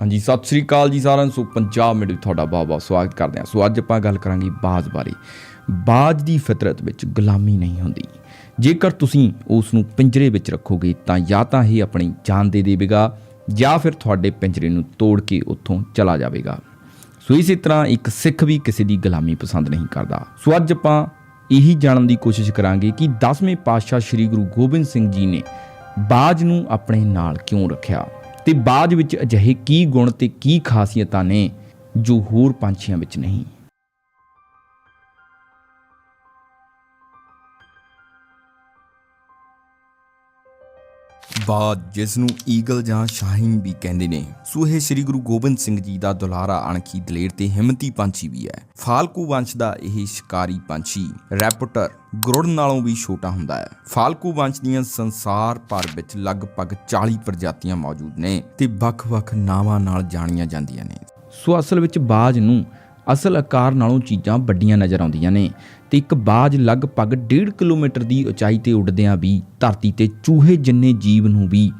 ਹਾਂਜੀ, ਸਤਿ ਸ੍ਰੀ ਅਕਾਲ ਜੀ ਸਾਰਿਆਂ ਨੂੰ। ਸੋ ਪੰਜਾਬ ਮਿੰਟ ਵਿੱਚ ਤੁਹਾਡਾ ਬਹੁਤ ਬਹੁਤ ਸਵਾਗਤ ਕਰਦੇ ਹਾਂ। ਸੋ ਅੱਜ ਆਪਾਂ ਗੱਲ ਕਰਾਂਗੇ ਬਾਜ਼ ਬਾਰੇ। ਬਾਜ਼ ਦੀ ਫਿਤਰਤ ਵਿੱਚ ਗੁਲਾਮੀ ਨਹੀਂ ਹੁੰਦੀ। ਜੇਕਰ ਤੁਸੀਂ ਉਸ ਨੂੰ ਪਿੰਜਰੇ ਵਿੱਚ ਰੱਖੋਗੇ, ਤਾਂ ਜਾਂ ਤਾਂ ਇਹ ਆਪਣੀ ਜਾਨ ਦੇ ਦੇਵੇਗਾ, ਜਾਂ ਫਿਰ ਤੁਹਾਡੇ ਪਿੰਜਰੇ ਨੂੰ ਤੋੜ ਕੇ ਉੱਥੋਂ ਚਲਾ ਜਾਵੇਗਾ। ਸੋ ਇਸੇ ਤਰ੍ਹਾਂ ਇੱਕ ਸਿੱਖ ਵੀ ਕਿਸੇ ਦੀ ਗੁਲਾਮੀ ਪਸੰਦ ਨਹੀਂ ਕਰਦਾ। ਸੋ ਅੱਜ ਆਪਾਂ ਇਹੀ ਜਾਣਨ ਦੀ ਕੋਸ਼ਿਸ਼ ਕਰਾਂਗੇ ਕਿ 10ਵੇਂ ਪਾਤਸ਼ਾਹ ਸ੍ਰੀ ਗੁਰੂ ਗੋਬਿੰਦ ਸਿੰਘ ਜੀ ਨੇ ਬਾਜ ਨੂੰ ਆਪਣੇ ਨਾਲ ਕਿਉਂ ਰੱਖਿਆ? ਤੇ ਬਾਅਦ ਵਿੱਚ ਅਜਿਹੇ ਕੀ ਗੁਣ ਤੇ ਕੀ ਖਾਸੀਅਤਾਂ ਨੇ ਜੋ ਹੋਰ ਪੰਛੀਆਂ ਵਿੱਚ ਨਹੀਂ? ਬਾਜ ਜਿਸ ਨੂੰ ਈਗਲ ਜਾਂ ਸ਼ਾਹੀਨ ਵੀ ਕਹਿੰਦੇ ਨੇ। ਸੋ ਇਹ ਸ੍ਰੀ ਗੁਰੂ ਗੋਬਿੰਦ ਸਿੰਘ ਜੀ ਦਾ ਦੁਲਾਰਾ ਅਣਖੀ ਦਲੇਰ ਤੇ ਹਿੰਮਤੀ ਪੰਛੀ ਵੀ ਹੈ। ਫਾਲਕੂ ਵੰਸ਼ ਦਾ ਇਹ ਸ਼ਿਕਾਰੀ ਪੰਛੀ, ਰੈਪਟਰ ਗਰੁੜ ਨਾਲੋਂ ਵੀ ਛੋਟਾ ਹੁੰਦਾ ਹੈ। ਫਾਲਕੂ ਵੰਸ਼ ਦੀਆਂ ਸੰਸਾਰ ਭਰ ਵਿੱਚ ਲਗਭਗ 40 ਪ੍ਰਜਾਤੀਆਂ ਮੌਜੂਦ ਨੇ ਤੇ ਵੱਖ-ਵੱਖ ਨਾਵਾਂ ਨਾਲ ਜਾਣੀਆਂ ਜਾਂਦੀਆਂ ਨੇ। ਸੋ ਅਸਲ ਵਿੱਚ ਬਾਜ ਨੂੰ ਅਸਲ ਆਕਾਰ ਨਾਲੋਂ ਚੀਜ਼ਾਂ ਵੱਡੀਆਂ ਨਜ਼ਰ ਆਉਂਦੀਆਂ ਨੇ। ਤੇ ਇੱਕ ਬਾਜ ਲਗਭਗ 1.5 ਕਿਲੋਮੀਟਰ ਦੀ ਉਚਾਈ ਤੇ ਉੱਡਦਿਆਂ ਵੀ ਧਰਤੀ ਤੇ ਚੂਹੇ ਜਿੰਨੇ ਜੀਵ ਨੂੰ ਵੀ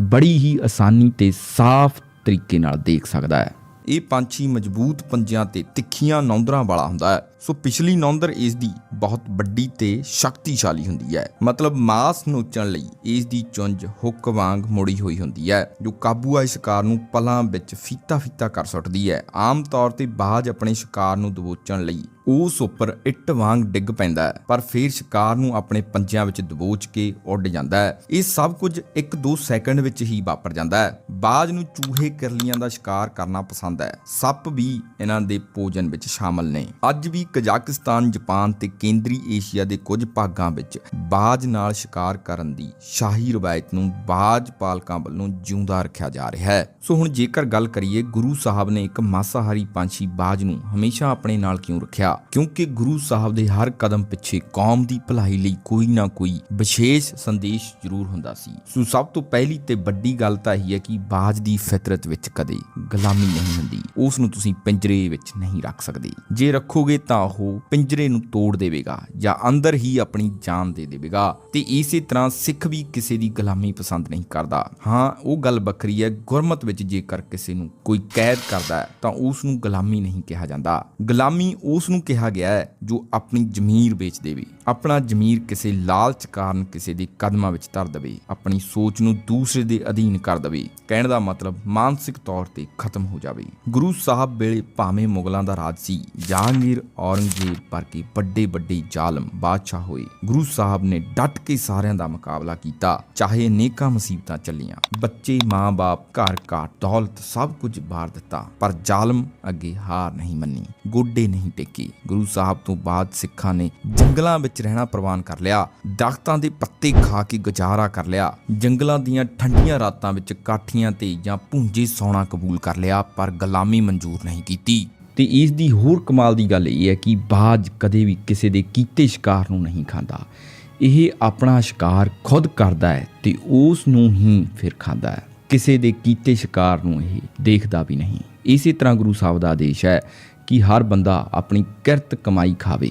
ਬੜੀ ਹੀ ਆਸਾਨੀ ਤੇ ਸਾਫ਼ ਤਰੀਕੇ ਨਾਲ ਦੇਖ ਸਕਦਾ ਹੈ। ਇਹ ਪੰਛੀ ਮਜ਼ਬੂਤ ਪੰਜਿਆਂ ਤੇ ਤਿੱਖੀਆਂ ਨੌਂਦਰਾਂ ਵਾਲਾ ਹੁੰਦਾ ਹੈ। ਸੋ ਪਿਛਲੀ ਨੌਂਦਰ ਇਸ ਦੀ ਬਹੁਤ ਵੱਡੀ ਤੇ ਸ਼ਕਤੀਸ਼ਾਲੀ ਹੁੰਦੀ ਹੈ। ਮਤਲਬ ਮਾਸ ਨੋਚਣ ਲਈ ਇਸ ਦੀ ਚੁੰਝ ਹੁੱਕ ਵਾਂਗ ਮੁੜੀ ਹੋਈ ਹੁੰਦੀ ਹੈ, ਜੋ ਕਾਬੂ ਆਏ ਸ਼ਿਕਾਰ ਨੂੰ ਪਲਾਂ ਵਿੱਚ ਫੀਤਾ ਫੀਤਾ ਕਰ ਸੁੱਟਦੀ ਹੈ। ਆਮ ਤੌਰ ਤੇ ਬਾਜ ਆਪਣੇ ਸ਼ਿਕਾਰ ਨੂੰ ਦਬੋਚਣ ਲਈ ਉਸ ਉੱਪਰ ਇੱਟ ਵਾਂਗ ਡਿੱਗ ਪੈਂਦਾ ਹੈ, ਪਰ ਫਿਰ ਸ਼ਿਕਾਰ ਨੂੰ ਆਪਣੇ ਪੰਜਿਆਂ ਵਿੱਚ ਦਬੋਚ ਕੇ ਉੱਡ ਜਾਂਦਾ ਹੈ। ਇਹ ਸਭ ਕੁਝ 1-2 ਸੈਕਿੰਡ ਵਿੱਚ ਹੀ ਵਾਪਰ ਜਾਂਦਾ ਹੈ। ਬਾਜ ਨੂੰ ਚੂਹੇ ਕਿਰਲੀਆਂ ਦਾ ਸ਼ਿਕਾਰ ਕਰਨਾ ਪਸੰਦ ਹੈ। ਸੱਪ ਵੀ ਇਹਨਾਂ ਦੇ ਭੋਜਨ ਵਿੱਚ ਸ਼ਾਮਲ ਨੇ। ਅੱਜ ਵੀ ਕਜ਼ਾਕਿਸਤਾਨ, ਜਾਪਾਨ ਤੇ ਕੇਂਦਰੀ ਏਸ਼ੀਆ ਦੇ ਕੁਝ ਭਾਗਾਂ ਵਿੱਚ ਬਾਜ ਨਾਲ ਸ਼ਿਕਾਰ ਕਰਨ ਦੀ ਸ਼ਾਹੀ ਰਵਾਇਤ ਨੂੰ ਬਾਜ ਪਾਲਕਾਂ ਵੱਲੋਂ ਜਿਉਂਦਾ ਰੱਖਿਆ ਜਾ ਰਿਹਾ ਹੈ। ਸੋ ਹੁਣ ਜੇਕਰ ਗੱਲ ਕਰੀਏ, ਗੁਰੂ ਸਾਹਿਬ ਨੇ ਇੱਕ ਮਾਸਾਹਾਰੀ ਪੰਛੀ ਬਾਜ ਨੂੰ ਹਮੇਸ਼ਾ ਆਪਣੇ ਨਾਲ ਕਿਉਂ ਰੱਖਿਆ? ਕਿਉਂਕਿ ਗੁਰੂ ਸਾਹਿਬ ਦੇ ਹਰ ਕਦਮ ਪਿੱਛੇ ਕੌਮ ਦੀ ਭਲਾਈ ਲਈ ਕੋਈ ਨਾ ਕੋਈ ਵਿਸ਼ੇਸ਼ ਸੰਦੇਸ਼ ਜ਼ਰੂਰ ਹੁੰਦਾ ਸੀ। ਸੋ ਸਭ ਤੋਂ ਪਹਿਲੀ ਤੇ ਵੱਡੀ ਗੱਲ ਤਾਂ ਇਹ ਹੈ ਕਿ ਬਾਜ ਦੀ ਫਿਤਰਤ ਵਿੱਚ ਕਦੇ ਗੁਲਾਮੀ ਨਹੀਂ ਹੁੰਦੀ। ਉਸ ਨੂੰ ਤੁਸੀਂ ਪਿੰਜਰੇ ਵਿੱਚ ਨਹੀਂ ਰੱਖ ਸਕਦੇ। ਜੇ ਰੱਖੋਗੇ ਤਾਂ ਉਹ ਪਿੰਜਰੇ ਨੂੰ ਤੋੜ ਦੇਵੇਗਾ ਜਾਂ ਅੰਦਰ ਹੀ ਆਪਣੀ ਜਾਨ ਦੇ ਦੇਵੇਗਾ। ਤੇ ਇਸੇ ਤਰ੍ਹਾਂ ਸਿੱਖ ਵੀ ਕਿਸੇ ਦੀ ਗੁਲਾਮੀ ਪਸੰਦ ਨਹੀਂ ਕਰਦਾ। ਹਾਂ, ਉਹ ਗੱਲ ਵੱਖਰੀ ਹੈ। ਗੁਰਮਤ ਵਿੱਚ ਜੇਕਰ ਕਿਸੇ ਨੂੰ ਕੋਈ ਕੈਦ ਕਰਦਾ ਹੈ, ਤਾਂ ਉਸ ਨੂੰ ਗੁਲਾਮੀ ਨਹੀਂ ਕਿਹਾ ਜਾਂਦਾ। ਗੁਲਾਮੀ ਉਸ ਨੂੰ ਕਿਹਾ ਗਿਆ ਹੈ ਜੋ ਆਪਣੀ ਜ਼ਮੀਰ ਵੇਚ ਦੇਵੇ। ਆਪਣਾ ਜ਼ਮੀਰ ਕਿਸੇ ਲਾਲਚ ਕਾਰਨ ਕਿਸੇ ਦੇ ਕਦਮਾਂ ਵਿੱਚ ਧਰ ਦੇਵੇ, ਆਪਣੀ ਸੋਚ ਨੂੰ ਦੂਸਰੇ ਦੇ ਅਧੀਨ ਕਰ ਦੇਵੇ। ਕਹਿਣ ਦਾ ਮਤਲਬ ਮਾਨਸਿਕ ਤੌਰ ਤੇ ਖਤਮ ਹੋ ਜਾਵੇ। ਗੁਰੂ ਸਾਹਿਬ ਵੇਲੇ ਭਾਵੇਂ ਮੁਗਲਾਂ ਦਾ ਰਾਜ ਸੀ, ਜਹਾਂਗੀਰ ਔਰੰਗਜ਼ੇਬ ਵਰਗੇ ਵੱਡੇ ਵੱਡੇ ਜ਼ਾਲਮ ਬਾਦਸ਼ਾਹ ਹੋਏ। ਗੁਰੂ ਸਾਹਿਬ ਨੇ ਡਟ ਕੇ ਸਾਰਿਆਂ ਦਾ ਮੁਕਾਬਲਾ ਕੀਤਾ, ਚਾਹੇ ਅਨੇਕਾਂ ਮੁਸੀਬਤਾਂ ਚੱਲੀਆਂ। ਬੱਚੇ, ਮਾਂ-ਬਾਪ, ਘਰ, ਘਾਟ, ਦੌਲਤ ਸਭ ਕੁਝ ਬਾਰ ਦਿੱਤਾ, ਪਰ ਜ਼ਾਲਮ ਅੱਗੇ ਹਾਰ ਨਹੀਂ ਮੰਨੀ, ਗੋਡੇ ਨਹੀਂ ਟੇਕੇ। ਗੁਰੂ ਸਾਹਿਬ ਤੋਂ ਬਾਅਦ ਸਿੱਖਾਂ ਨੇ ਜੰਗਲਾਂ ਵਿੱਚ ਰਹਿਣਾ ਪ੍ਰਵਾਨ ਕਰ ਲਿਆ। ਦਰਖਤਾਂ ਦੇ ਪੱਤੇ ਖਾ ਕੇ ਗੁਜ਼ਾਰਾ ਕਰ ਲਿਆ। ਜੰਗਲਾਂ ਦੀਆਂ ਠੰਡੀਆਂ ਰਾਤਾਂ ਵਿੱਚ ਕਾਠੀਆਂ ਤੇ ਜਾਂ ਭੁੰਜੇ ਸੌਣਾ ਕਬੂਲ ਕਰ ਲਿਆ, ਪਰ ਗੁਲਾਮੀ ਮਨਜ਼ੂਰ ਨਹੀਂ ਕੀਤੀ। ਤੇ ਇਸ ਦੀ ਹੋਰ ਕਮਾਲ ਦੀ ਗੱਲ ਇਹ ਹੈ ਕਿ ਬਾਜ ਕਦੇ ਵੀ ਕਿਸੇ ਦੇ ਕੀਤੇ ਸ਼ਿਕਾਰ ਨੂੰ ਨਹੀਂ ਖਾਂਦਾ। ਇਹ ਆਪਣਾ ਸ਼ਿਕਾਰ ਖੁਦ ਕਰਦਾ ਹੈ ਤੇ ਉਸ ਨੂੰ ਹੀ ਫਿਰ ਖਾਂਦਾ ਹੈ। ਕਿਸੇ ਦੇ ਕੀਤੇ ਸ਼ਿਕਾਰ ਨੂੰ ਇਹ ਦੇਖਦਾ ਵੀ ਨਹੀਂ। ਇਸੇ ਤਰ੍ਹਾਂ ਗੁਰੂ ਸਾਹਿਬ ਦਾ ਆਦੇਸ਼ ਹੈ ਕਿ ਹਰ ਬੰਦਾ ਆਪਣੀ ਕਿਰਤ ਕਮਾਈ ਖਾਵੇ।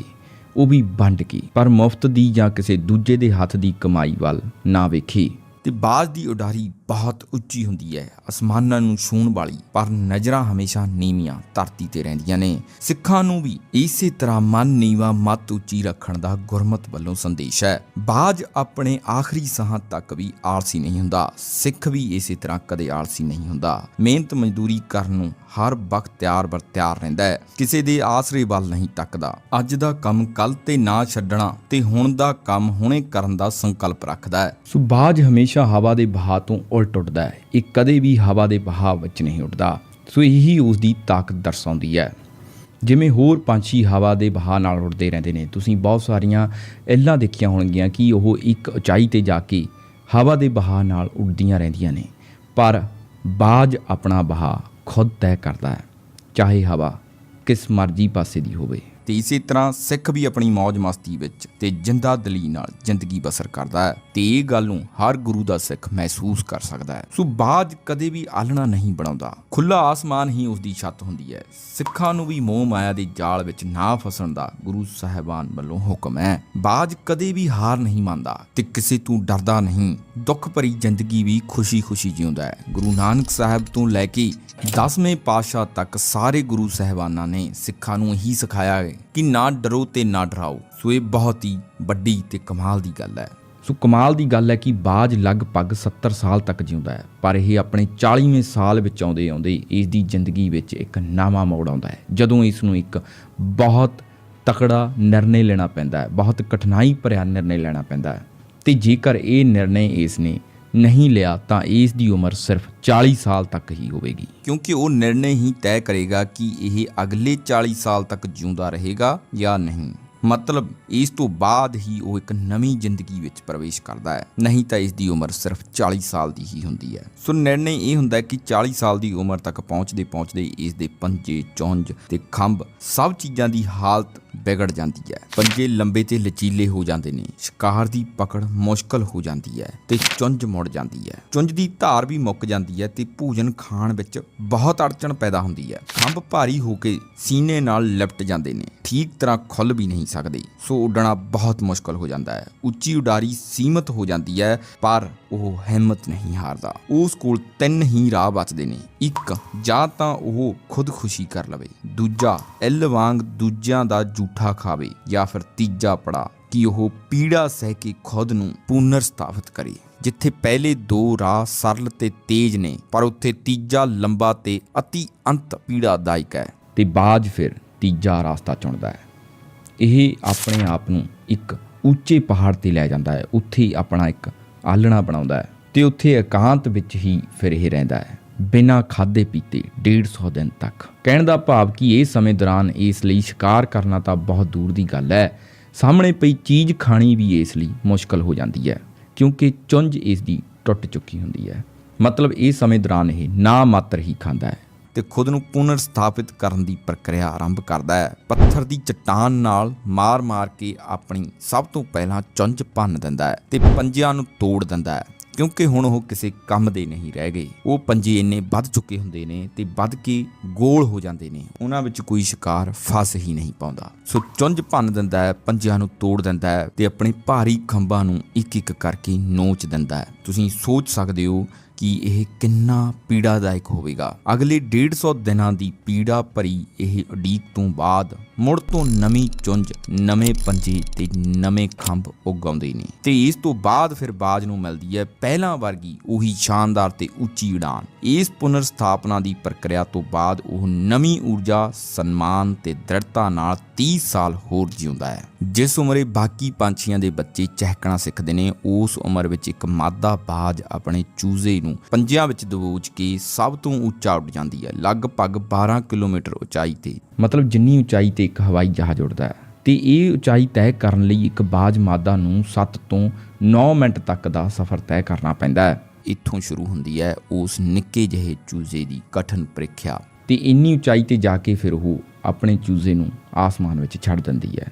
ਉਹ ਵੀ ਵੰਡ ਕੇ, ਪਰ ਮੁਫਤ ਦੀ ਜਾਂ ਕਿਸੇ ਦੂਜੇ ਦੇ ਹੱਥ ਦੀ ਕਮਾਈ ਵੱਲ ਨਾ ਵੇਖੀ। ਤੇ ਬਾਜ਼ ਦੀ ਉਡਾਰੀ ਬਹੁਤ ਉੱਚੀ ਹੁੰਦੀ ਹੈ, ਅਸਮਾਨਾਂ ਨੂੰ ਛੂਣ ਵਾਲੀ, ਪਰ ਨਜ਼ਰਾਂ ਹਮੇਸ਼ਾ ਨੀਵੀਆਂ, ਧਰਤੀ ਤੇ ਰਹਿੰਦੀਆਂ ਨੇ। ਸਿੱਖਾਂ ਨੂੰ ਵੀ ਇਸੇ ਤਰ੍ਹਾਂ ਮਨ ਨੀਵਾ, ਮਤ ਉੱਚੀ ਰੱਖਣ ਦਾ ਗੁਰਮਤ ਵੱਲੋਂ ਸੰਦੇਸ਼ ਹੈ। ਬਾਜ਼ ਆਪਣੇ ਆਖਰੀ ਸਾਹ ਤੱਕ ਵੀ ਆਲਸੀ ਨਹੀਂ ਹੁੰਦਾ। ਸਿੱਖ ਵੀ ਇਸੇ ਤਰ੍ਹਾਂ ਕਦੇ ਆਲਸੀ ਨਹੀਂ ਹੁੰਦਾ। ਮਿਹਨਤ ਮਜ਼ਦੂਰੀ ਕਰਨ ਨੂੰ ਹਰ ਵਕਤ ਤਿਆਰ ਬਰ ਤਿਆਰ ਰਹਿੰਦਾ ਹੈ। ਕਿਸੇ ਦੇ ਆਸਰੇ ਵੱਲ ਨਹੀਂ ਤੱਕਦਾ। ਅੱਜ ਦਾ ਕੰਮ ਕੱਲ ਤੇ ਨਾ ਛੱਡਣਾ ਤੇ ਹੁਣ ਦਾ ਕੰਮ ਹੁਣੇ ਕਰਨ ਦਾ ਸੰਕਲਪ ਰੱਖਦਾ ਹੈ। ਸੋ ਬਾਜ ਹਮੇਸ਼ਾ ਹਵਾ ਦੇ ਵਹਾਅ ਤੋਂ ਉਲਟ ਉੱਡਦਾ ਹੈ। ਇਹ ਕਦੇ ਵੀ ਹਵਾ ਦੇ ਬਹਾਅ ਵਿੱਚ ਨਹੀਂ ਉੱਡਦਾ ਸੋ ਇਹੀ ਉਸ ਦੀ ਤਾਕਤ ਦਰਸਾਉਂਦੀ ਹੈ। ਜਿਵੇਂ ਹੋਰ ਪੰਛੀ ਹਵਾ ਦੇ ਬਹਾਅ ਨਾਲ ਉੱਡਦੇ ਰਹਿੰਦੇ ਨੇ। ਤੁਸੀਂ ਬਹੁਤ ਸਾਰੀਆਂ ਇੱਲਾਂ ਦੇਖੀਆਂ ਹੋਣਗੀਆਂ ਕਿ ਉਹ ਇੱਕ ਉਚਾਈ ਤੇ ਜਾ ਕੇ ਹਵਾ ਦੇ ਬਹਾਅ ਨਾਲ ਉੱਡਦੀਆਂ ਰਹਿੰਦੀਆਂ ਨੇ। ਪਰ ਬਾਜ ਆਪਣਾ ਬਹਾਅ ਖੁਦ ਤੈਅ ਕਰਦਾ ਹੈ। ਚਾਹੇ ਹਵਾ ਕਿਸ ਮਰਜ਼ੀ ਪਾਸੇ ਦੀ ਹੋਵੇ। ਤੇ ਇਸੇ ਤਰ੍ਹਾਂ ਸਿੱਖ ਵੀ ਆਪਣੀ ਮौज ਮਸਤੀ ਵਿੱਚ ਤੇ ਜਿੰਦਾ ਦਿਲੀ ਨਾਲ ਜ਼ਿੰਦਗੀ ਬਸਰ ਕਰਦਾ ਹੈ। ਤੇ ਇਹ ਗੱਲ ਨੂੰ ਹਰ ਗੁਰੂ ਦਾ ਸਿੱਖ ਮਹਿਸੂਸ ਕਰ ਸਕਦਾ ਹੈ। ਸੋ ਬਾਜ ਕਦੇ ਵੀ ਆਲਣਾ ਨਹੀਂ ਬਣਾਉਂਦਾ। ਖੁੱਲਾ ਆਸਮਾਨ ਹੀ ਉਸ ਦੀ ਛੱਤ ਹੁੰਦੀ ਹੈ। ਸਿੱਖਾਂ ਨੂੰ ਵੀ ਮੋਹ ਮਾਇਆ ਦੇ ਜਾਲ ਵਿੱਚ ਨਾ ਫਸਣ ਦਾ ਗੁਰੂ ਸਾਹਿਬਾਨ ਵੱਲੋਂ ਹੁਕਮ ਹੈ। ਬਾਜ ਕਦੇ ਵੀ ਹਾਰ ਨਹੀਂ ਮੰਨਦਾ ਤੇ ਕਿਸੇ ਤੋਂ ਡਰਦਾ ਨਹੀਂ। ਦੁੱਖ ਭਰੀ ਜ਼ਿੰਦਗੀ ਵੀ ਖੁਸ਼ੀ-ਖੁਸ਼ੀ ਜਿਉਂਦਾ ਹੈ। ਗੁਰੂ ਨਾਨਕ ਸਾਹਿਬ ਤੋਂ ਲੈ ਕੇ 10ਵੇਂ ਪਾਤਸ਼ਾਹ ਤੱਕ ਸਾਰੇ ਗੁਰੂ ਸਾਹਿਬਾਨਾਂ ਨੇ ਸਿੱਖਾਂ ਨੂੰ ਇਹੀ ਸਿਖਾਇਆ ਹੈ ਕਿ ਨਾ ਡਰੋ ਤੇ ਨਾ ਡਰਾਓ। ਸੋ ਇਹ ਬਹੁਤ ਹੀ ਵੱਡੀ ਤੇ ਕਮਾਲ ਦੀ ਗੱਲ ਹੈ। ਸੋ ਕਮਾਲ ਦੀ ਗੱਲ ਹੈ ਕਿ ਬਾਜ ਲਗਭਗ 70 ਸਾਲ ਤੱਕ ਜਿਉਂਦਾ ਹੈ, ਪਰ ਇਹ ਆਪਣੇ 40ਵੇਂ ਸਾਲ ਵਿੱਚ ਆਉਂਦੇ ਆਉਂਦੇ ਇਸ ਦੀ ਜ਼ਿੰਦਗੀ ਵਿੱਚ ਇੱਕ ਨਵਾਂ ਮੋੜ ਆਉਂਦਾ ਹੈ। ਜਦੋਂ ਇਸ ਨੂੰ ਇੱਕ ਬਹੁਤ ਤਕੜਾ ਨਿਰਣੇ ਲੈਣਾ ਪੈਂਦਾ ਹੈ, ਬਹੁਤ ਕਠਿਨਾਈ ਭਰਿਆ ਨਿਰਣੇ ਲੈਣਾ ਪੈਂਦਾ ਹੈ, ਤੇ ਜੇਕਰ ਇਹ ਨਿਰਣੇ ਇਸ ਨੇ ਨਹੀਂ ਲਿਆ, ਤਾਂ ਇਸ ਦੀ ਉਮਰ ਸਿਰਫ 40 ਸਾਲ ਤੱਕ ਹੀ ਹੋਵੇਗੀ। ਕਿਉਂਕਿ ਉਹ ਨਿਰਣੇ ਹੀ ਤੈਅ ਕਰੇਗਾ ਕਿ ਇਹ ਅਗਲੇ 40 ਸਾਲ ਤੱਕ ਜਿਉਂਦਾ ਰਹੇਗਾ ਜਾਂ ਨਹੀਂ। ਮਤਲਬ ਇਸ ਤੋਂ ਬਾਅਦ ਹੀ ਉਹ ਇੱਕ ਨਵੀਂ ਜ਼ਿੰਦਗੀ ਵਿੱਚ ਪ੍ਰਵੇਸ਼ ਕਰਦਾ ਹੈ। ਨਹੀਂ ਤਾਂ ਇਸ ਦੀ ਉਮਰ ਸਿਰਫ 40 ਸਾਲ ਦੀ ਹੀ ਹੁੰਦੀ ਹੈ। ਸੋ ਨਿਰਣੇ ਇਹ ਹੁੰਦਾ ਹੈ ਕਿ 40 ਸਾਲ ਦੀ ਉਮਰ ਤੱਕ ਪਹੁੰਚਦੇ ਪਹੁੰਚਦੇ ਇਸ ਦੇ ਪੰਜੇ ਚੌਂਜ ਤੇ ਖੰਭ ਸਭ ਚੀਜ਼ਾਂ ਦੀ ਹਾਲਤ ਵਿਗੜ ਜਾਂਦੀ ਹੈ। ਪੰਜੇ ਲੰਬੇ ਤੇ ਲਚੀਲੇ ਹੋ ਜਾਂਦੇ ਨੇ, ਸ਼ਿਕਾਰ ਦੀ ਪਕੜ ਮੁਸ਼ਕਲ ਹੋ ਜਾਂਦੀ ਹੈ ਤੇ ਚੁੰਝ ਮੁੜ ਜਾਂਦੀ ਹੈ। ਚੁੰਝ ਦੀ ਧਾਰ ਵੀ ਮੁੱਕ ਜਾਂਦੀ ਹੈ ਤੇ ਭੋਜਨ ਖਾਣ ਵਿੱਚ ਬਹੁਤ ਅੜਚਣ ਪੈਦਾ ਹੁੰਦੀ ਹੈ। ਖੰਭ ਭਾਰੀ ਹੋ ਕੇ ਸੀਨੇ ਨਾਲ ਲਿਪਟ ਜਾਂਦੇ ਨੇ, ਠੀਕ ਤਰ੍ਹਾਂ ਖੁੱਲ ਵੀ ਨਹੀਂ ਸਕਦੇ। ਸੋ ਉੱਡਣਾ ਬਹੁਤ ਮੁਸ਼ਕਲ ਹੋ ਜਾਂਦਾ ਹੈ। ਉੱਚੀ ਉਡਾਰੀ ਸੀਮਤ ਹੋ ਜਾਂਦੀ ਹੈ, ਪਰ ਉਹ ਹਿੰਮਤ ਨਹੀਂ ਹਾਰਦਾ। ਉਸ ਕੋਲ ਤਿੰਨ ਹੀ ਰਾਹ ਬਚਦੇ ਨੇ। ਇੱਕ ਜਾਂ ਤਾਂ ਉਹ ਖੁਦਕੁਸ਼ੀ ਕਰ ਲਵੇ, ਦੂਜਾ ਇਲ ਵਾਂਗ ਦੂਜਿਆਂ ਦਾ ਝੂਠਾ ਖਾਵੇ, ਜਾਂ ਫਿਰ ਤੀਜਾ ਪੜਾ ਕਿ ਉਹ ਪੀੜਾ ਸਹਿ ਕੇ ਖੁਦ ਨੂੰ ਪੁਨਰ ਸਥਾਪਿਤ ਕਰੇ। ਜਿੱਥੇ ਪਹਿਲੇ ਦੋ ਰਾਹ ਸਰਲ ਤੇ ਤੇਜ਼ ਨੇ, ਪਰ ਉੱਥੇ ਤੀਜਾ ਲੰਬਾ ਤੇ ਅਤੀ ਅੰਤ ਪੀੜਾਦਾਇਕ ਹੈ ਤੇ ਬਾਜ ਫਿਰ ਤੀਜਾ ਰਸਤਾ ਚੁਣਦਾ ਹੈ। ਇਹ ਆਪਣੇ ਆਪ ਨੂੰ ਇੱਕ ਉੱਚੇ ਪਹਾੜ ਤੇ ਲੈ ਜਾਂਦਾ ਹੈ। ਉੱਥੇ ਹੀ ਆਪਣਾ ਇੱਕ ਆਲਣਾ ਬਣਾਉਂਦਾ ਹੈ ਤੇ ਉੱਥੇ ਇਕਾਂਤ ਵਿੱਚ ਹੀ ਫਿਰ ਇਹ ਰਹਿੰਦਾ ਹੈ। ਬਿਨਾਂ ਖਾਦੇ ਪੀਤੇ 150 ਦਿਨ ਤੱਕ। ਕਹਿਣ ਦਾ ਭਾਵ ਕਿ ਇਹ ਸਮੇਂ ਦੌਰਾਨ ਇਸ ਲਈ ਸ਼ਿਕਾਰ ਕਰਨਾ ਤਾਂ ਬਹੁਤ ਦੂਰ ਦੀ ਗੱਲ ਹੈ। ਸਾਹਮਣੇ ਪਈ ਚੀਜ਼ ਖਾਣੀ ਵੀ ਇਸ ਲਈ ਮੁਸ਼ਕਲ ਹੋ ਜਾਂਦੀ ਹੈ, ਕਿਉਂਕਿ ਚੁੰਝ ਇਸ ਦੀ ਟੁੱਟ ਚੁੱਕੀ ਹੁੰਦੀ ਹੈ। ਮਤਲਬ ਇਹ ਸਮੇਂ ਦੌਰਾਨ ਇਹ ਨਾ ਮਾਤਰ ਹੀ ਖਾਂਦਾ ਹੈ। ਤੇ ਖੁਦ ਨੂੰ ਪੁਨਰ ਸਥਾਪਿਤ ਕਰਨ ਦੀ ਪ੍ਰਕਿਰਿਆ ਆਰੰਭ ਕਰਦਾ ਹੈ। ਪੱਥਰ ਦੀ ਚਟਾਨ ਨਾਲ ਮਾਰ-ਮਾਰ ਕੇ ਆਪਣੀ ਸਭ ਤੋਂ ਪਹਿਲਾਂ ਚੁੰਝ ਭੰਨ ਦਿੰਦਾ ਹੈ ਤੇ ਪੰਜਿਆਂ ਨੂੰ ਤੋੜ ਦਿੰਦਾ ਹੈ, ਕਿਉਂਕਿ ਹੁਣ ਉਹ ਕਿਸੇ ਕੰਮ ਦੇ ਨਹੀਂ ਰਹਿ ਗਏ। ਉਹ ਪੰਜੇ ਇੰਨੇ ਵੱਧ ਚੁੱਕੇ ਹੁੰਦੇ ਨੇ ਤੇ ਵੱਧ ਕੇ ਗੋਲ ਹੋ ਜਾਂਦੇ ਨੇ। ਉਹਨਾਂ ਵਿੱਚ ਕੋਈ ਸ਼ਿਕਾਰ ਫਸ ਹੀ ਨਹੀਂ ਪਾਉਂਦਾ। ਸੋ ਚੁੰਝ ਭੰਨ ਦਿੰਦਾ ਹੈ, ਪੰਜਿਆਂ ਨੂੰ ਤੋੜ ਦਿੰਦਾ ਹੈ ਤੇ ਆਪਣੇ ਭਾਰੀ ਖੰਭਾਂ ਨੂੰ ਇੱਕ ਇੱਕ ਕਰਕੇ ਨੋਚ ਦਿੰਦਾ ਹੈ। ਤੁਸੀਂ ਸੋਚ ਸਕਦੇ ਹੋ ਕਿ ਇਹ ਕਿੰਨਾ ਪੀੜਾਦਾਇਕ ਹੋਵੇਗਾ। ਅਗਲੇ 150 ਦਿਨਾਂ ਦੀ ਪੀੜਾ ਭਰੀ ਇਹ ਉਡੀਕ ਤੋਂ ਬਾਅਦ ਮੁੜ ਤੋਂ ਨਵੀਂ ਚੁੰਝ, ਨਵੇਂ ਪੰਜੇ ਤੇ ਨਵੇਂ ਖੰਭ ਉਗਾਉਂਦੇ ਨੇ। ਤੇ ਇਸ ਤੋਂ ਬਾਅਦ ਫਿਰ ਬਾਜ ਨੂੰ ਮਿਲਦੀ ਹੈ ਪਹਿਲਾਂ ਵਰਗੀ ਉਹੀ ਸ਼ਾਨਦਾਰ ਤੇ ਉੱਚੀ ਉਡਾਨ। ਇਸ ਪੁਨਰ ਸਥਾਪਨਾ ਦੀ ਪ੍ਰਕਿਰਿਆ ਤੋਂ ਬਾਅਦ ਉਹ ਨਵੀਂ ਊਰਜਾ, ਸਨਮਾਨ ਤੇ ਦ੍ਰਿੜਤਾ ਨਾਲ 30 ਸਾਲ ਹੋਰ ਜਿਉਂਦਾ ਹੈ। ਜਿਸ ਉਮਰੇ ਬਾਕੀ ਪੰਛੀਆਂ ਦੇ ਬੱਚੇ ਚਹਿਕਣਾ ਸਿੱਖਦੇ ਨੇ, ਉਸ ਉਮਰ ਵਿੱਚ ਇੱਕ ਮਾਦਾ ਬਾਜ ਆਪਣੇ ਚੂਜ਼ੇ ਨੂੰ ਪੰਜਿਆਂ ਵਿੱਚ ਦਬੋਚ ਕੇ ਸਭ ਤੋਂ ਉੱਚਾ ਉੱਡ ਜਾਂਦੀ ਹੈ, ਲਗਭਗ 12 ਕਿਲੋਮੀਟਰ ਉਚਾਈ ਤੇ। ਮਤਲਬ ਜਿੰਨੀ ਉਚਾਈ ਤੇ ਇੱਕ ਹਵਾਈ ਜਹਾਜ਼ ਉੱਡਦਾ ਹੈ। ਤੇ ਇਹ ਉਚਾਈ ਤੈਅ ਕਰਨ ਲਈ ਇੱਕ ਬਾਜ ਮਾਦਾ ਨੂੰ 7 ਤੋਂ 9 ਮਿੰਟ ਤੱਕ ਦਾ ਸਫ਼ਰ ਤੈਅ ਕਰਨਾ ਪੈਂਦਾ ਹੈ। ਇੱਥੋਂ ਸ਼ੁਰੂ ਹੁੰਦੀ ਹੈ ਉਸ ਨਿੱਕੇ ਜਿਹੇ ਚੂਜ਼ੇ ਦੀ ਕਠਨ ਪ੍ਰੀਖਿਆ। ਤੇ ਇੰਨੀ ਉਚਾਈ ਤੇ ਜਾ ਕੇ ਫਿਰ ਉਹ ਆਪਣੇ ਚੂਜ਼ੇ ਨੂੰ ਆਸਮਾਨ ਵਿੱਚ ਛੱਡ ਦਿੰਦੀ ਹੈ।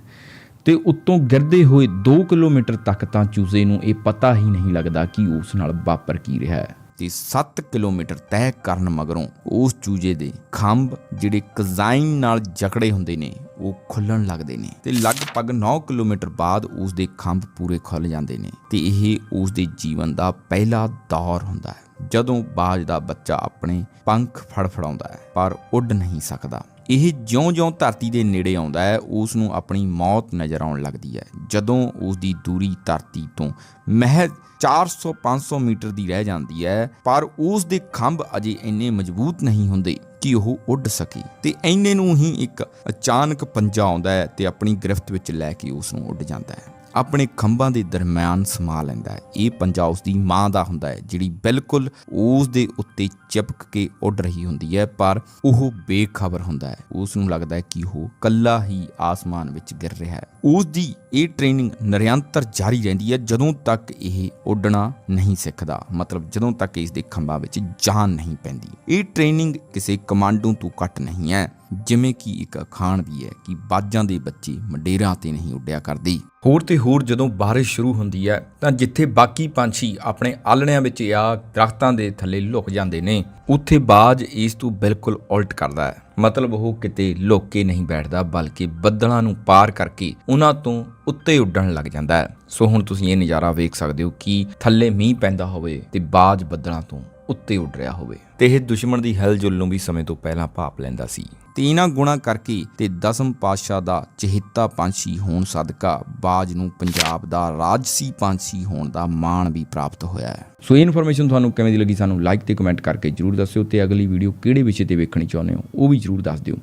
ਤੇ ਉੱਤੋਂ ਗਿਰਦੇ ਹੋਏ 2 ਕਿਲੋਮੀਟਰ ਤੱਕ ਤਾਂ ਚੂਜ਼ੇ ਨੂੰ ਇਹ ਪਤਾ ਹੀ ਨਹੀਂ ਲੱਗਦਾ ਕਿ ਉਸ ਨਾਲ ਵਾਪਰ ਕੀ ਰਿਹਾ ਹੈ। ਤੇ 7 ਕਿਲੋਮੀਟਰ ਤੈਅ ਕਰਨ ਮਗਰੋਂ ਉਸ ਚੂਜੇ ਦੇ ਖੰਭ ਜਿਹੜੇ ਕਜ਼ਾਈਨ ਨਾਲ ਜਕੜੇ ਹੁੰਦੇ ਨੇ, ਉਹ ਖੁੱਲਣ ਲੱਗਦੇ ਨੇ ਤੇ ਲਗਭਗ 9 ਕਿਲੋਮੀਟਰ ਬਾਅਦ ਉਸ ਦੇ ਖੰਭ ਪੂਰੇ ਖੁੱਲ ਜਾਂਦੇ ਨੇ ਤੇ ਇਹ ਉਸ ਦੇ ਜੀਵਨ ਦਾ ਪਹਿਲਾ ਦੌਰ ਹੁੰਦਾ ਹੈ। ਜਦੋਂ ਬਾਜ ਦਾ ਬੱਚਾ ਆਪਣੇ ਪੰਖ ਫੜਫੜਾਉਂਦਾ ਹੈ, ਪਰ ਉੱਡ ਨਹੀਂ ਸਕਦਾ। ਇਹ ਜਿਉਂ-ਜਿਉਂ ਧਰਤੀ ਦੇ ਨੇੜੇ ਆਉਂਦਾ ਹੈ ਉਸ ਨੂੰ ਆਪਣੀ ਮੌਤ ਨਜ਼ਰ ਆਉਣ ਲੱਗਦੀ ਹੈ। ਜਦੋਂ ਉਸ ਦੀ ਦੂਰੀ ਧਰਤੀ ਤੋਂ ਮਹਿਜ਼ 400-500 ਮੀਟਰ ਦੀ ਰਹਿ ਜਾਂਦੀ ਹੈ, ਪਰ ਉਸ ਦੇ ਖੰਭ ਅਜੇ ਇੰਨੇ ਮਜ਼ਬੂਤ ਨਹੀਂ ਹੁੰਦੇ ਕਿ ਉਹ ਉੱਡ ਸਕੇ। ਤੇ ਐਨੇ ਨੂੰ ਹੀ ਇੱਕ ਅਚਾਨਕ ਪੰਜਾ ਆਉਂਦਾ ਹੈ ਤੇ ਆਪਣੀ ਗ੍ਰਿਫਤ ਵਿੱਚ ਲੈ ਕੇ ਉਸ ਨੂੰ ਉੱਡ ਜਾਂਦਾ ਹੈ। ਆਪਣੇ ਖੰਭਾਂ ਦੇ ਦਰਮਿਆਨ ਸਮਾ ਲੈਂਦਾ ਹੈ। ਇਹ ਪੰਜਾ ਉਸ ਦੀ ਮਾਂ ਦਾ ਹੁੰਦਾ ਹੈ, ਜਿਹੜੀ ਬਿਲਕੁਲ ਉਸ ਦੇ ਉੱਤੇ ਚਿਪਕ ਕੇ ਉੱਡ ਰਹੀ ਹੁੰਦੀ ਹੈ, ਪਰ ਉਹ ਬੇਖਬਰ ਹੁੰਦਾ ਹੈ। ਉਸ ਨੂੰ ਲੱਗਦਾ ਹੈ ਕਿ ਉਹ ਕੱਲਾ ਹੀ ਆਸਮਾਨ ਵਿੱਚ ਗਿਰ ਰਿਹਾ ਹੈ। ਉਸ ਦੀ ਇਹ ਟ੍ਰੇਨਿੰਗ ਨਿਰੰਤਰ ਜਾਰੀ ਰਹਿੰਦੀ ਹੈ, ਜਦੋਂ ਤੱਕ ਇਹ ਉੱਡਣਾ ਨਹੀਂ ਸਿੱਖਦਾ। ਮਤਲਬ ਜਦੋਂ ਤੱਕ ਇਸ ਦੇ ਖੰਭਾਂ ਵਿੱਚ ਜਾਨ ਨਹੀਂ ਪੈਂਦੀ। ਇਹ ਟ੍ਰੇਨਿੰਗ ਕਿਸੇ ਕਮਾਂਡੋ ਤੋਂ ਘੱਟ ਨਹੀਂ ਹੈ। ਜਿਵੇਂ ਕਿ ਇੱਕ ਅਖਾਣ ਵੀ ਹੈ ਕਿ ਬਾਜਾਂ ਦੇ ਬੱਚੇ ਮੰਡੇਰਾਂ ਤੇ ਨਹੀਂ ਉੱਡਿਆ ਕਰਦੀ। ਹੋਰ ਤੇ ਹੋਰ ਜਦੋਂ ਬਾਰਿਸ਼ ਸ਼ੁਰੂ ਹੁੰਦੀ ਹੈ, ਤਾਂ ਜਿੱਥੇ ਬਾਕੀ ਪੰਛੀ ਆਪਣੇ ਆਲਣਿਆਂ ਵਿੱਚ ਆ ਦਰਖਤਾਂ ਦੇ ਥੱਲੇ ਲੁਕ ਜਾਂਦੇ ਨੇ, ਉੱਥੇ ਬਾਜ ਇਸ ਤੋਂ ਬਿਲਕੁਲ ਉਲਟ ਕਰਦਾ ਹੈ। ਮਤਲਬ ਉਹ ਕਿਤੇ ਲੁਕ ਕੇ ਨਹੀਂ ਬੈਠਦਾ, ਬਲਕਿ ਬੱਦਲਾਂ ਨੂੰ ਪਾਰ ਕਰਕੇ ਉਹਨਾਂ ਤੋਂ ਉੱਤੇ ਉੱਡਣ ਲੱਗ ਜਾਂਦਾ ਹੈ। ਸੋ ਹੁਣ ਤੁਸੀਂ ਇਹ ਨਜ਼ਾਰਾ ਵੇਖ ਸਕਦੇ ਹੋ ਕਿ ਥੱਲੇ ਮੀਂਹ ਪੈਂਦਾ ਹੋਵੇ ਤੇ ਬਾਜ ਬੱਦਲਾਂ ਤੋਂ ਉੱਤੇ ਉੱਡ ਰਿਹਾ ਹੋਵੇ। ਤੇ ਇਹ ਦੁਸ਼ਮਣ ਦੀ ਹਿਲਜੁਲ ਨੂੰ ਵੀ ਸਮੇਂ ਤੋਂ ਪਹਿਲਾਂ ਭਾਪ ਲੈਂਦਾ ਸੀ। ਤੇ ਇਹਨਾਂ ਗੁਣਾ ਕਰਕੇ ਤੇ ਦਸਮ ਪਾਤਸ਼ਾਹ ਦਾ ਚਹਿੱਤਾ ਪੰਛੀ ਹੋਣ ਸਦਕਾ ਬਾਜ ਨੂੰ ਪੰਜਾਬ ਦਾ ਰਾਜਸੀ ਪੰਛੀ ਹੋਣ ਦਾ ਮਾਣ ਵੀ ਪ੍ਰਾਪਤ ਹੋਇਆ ਹੈ। ਸੋ ਇਹ ਇਨਫੋਰਮੇਸ਼ਨ ਤੁਹਾਨੂੰ ਕਿਵੇਂ ਦੀ ਲੱਗੀ ਸਾਨੂੰ ਲਾਈਕ ਤੇ ਕਮੈਂਟ ਕਰਕੇ ਜਰੂਰ ਦੱਸਿਓ ਤੇ ਅਗਲੀ ਵੀਡੀਓ ਕਿਹੜੇ ਵਿਸ਼ੇ ਤੇ ਵੇਖਣੀ ਚਾਹੁੰਦੇ ਹੋ ਉਹ ਵੀ ਜਰੂਰ ਦੱਸ ਦਿਓ।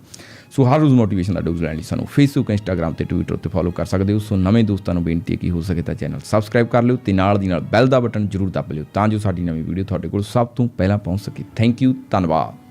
ਸੋ ਹਰ ਰੋਜ਼ ਮੋਟੀਵੇਸ਼ਨ ਦਾ ਡੋਜ਼ ਲੈਣ ਲਈ ਸਾਨੂੰ ਫੇਸਬੁੱਕ ਇੰਸਟਾਗ੍ਰam ਤੇ ਟਵਿੱਟਰ ਉੱਤੇ ਫੋਲੋ ਕਰ ਸਕਦੇ ਹੋ। ਸੋ ਨਵੇਂ ਦੋਸਤਾਂ ਨੂੰ ਬੇਨਤੀ ਹੈ ਕਿ ਹੋ ਸਕੇ ਤਾਂ ਚੈਨਲ ਸਬਸਕ੍ਰਾਈਬ ਕਰ ਲਿਓ ਤੇ ਨਾਲ ਦੀ ਨਾਲ ਬੈਲ ਦਾ ਬਟਨ ਜਰੂਰ ਦਬਾ ਲਿਓ ਤਾਂ ਜੋ ਸਾਡੀ ਨਵੀਂ ਵੀਡੀਓ ਤੁਹਾਡੇ ਕੋਲ ਸਭ ਤੋਂ ਪਹਿਲਾਂ ਪਹੁੰਚ ਸਕੇ। ਥੈਂਕ ਯੂ ਧੰਨਵਾਦ।